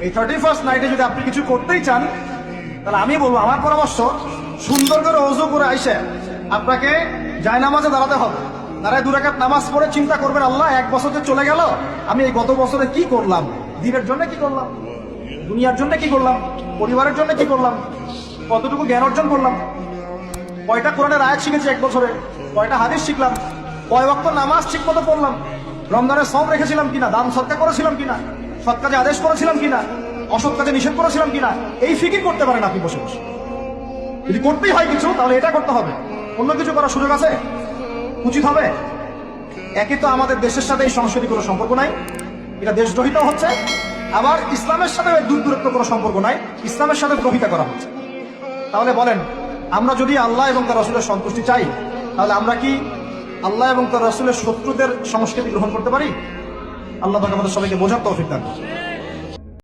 এই thirty first নাইটে যদি আপনি কিছু করতেই চান, তাহলে আমি বলব, আমার পরামর্শ, সুন্দর করে অজু করে আইসে আপনাকে জায়নামাজে দাঁড়াতে হবে। দাঁড়ায় দুরাকাত নামাজ পড়ে চিন্তা করবেন, আল্লাহ এক বছর চলে গেল, আমি এই গত বছরে কি করলাম? দিনের জন্য কি করলাম? দুনিয়ার জন্য কি করলাম? পরিবারের জন্য কি করলাম? কতটুকু জ্ঞান অর্জন করলাম? কয়টা কোরআনের আয়াত শিখেছি এক বছরে? কয়টা হাদিস শিখলাম? কয় ওয়াক্ত নামাজ ঠিক মতো পড়লাম? রমজানের সব রেখেছিলাম কিনা? দান সৎকা করেছিলাম কিনা? সৎ কাজে আদেশ করেছিলাম কিনা? অসৎ কাজে নিষেধ করেছিলাম কিনা? এই ফিকির করতে পারেন আপনি বসে বসে। যদি করতেই হয় কিছু, তাহলে এটা করতে হবে। অন্য কিছু করার সুযোগ আছে? উচিত হবে? একে তো আমাদের দেশের সাথে এই সংস্কৃতি কোনো সম্পর্ক নাই। এটা দেশদ্রোহিত হচ্ছে। আবার ইসলামের সাথে দূর দূরত্ব কোনো সম্পর্ক নাই। ইসলামের সাথে দ্রোহিতা করা হচ্ছে। তাহলে বলেন, আমরা যদি আল্লাহ এবং তার রসুলের সন্তুষ্টি চাই, তাহলে আমরা কি আল্লাহ এবং তার রাসুলের শত্রুদের সংস্কৃতি গ্রহণ করতে পারি আল্লাহ তাকে আমাদের সবাইকে বোঝার তৌফিক দান।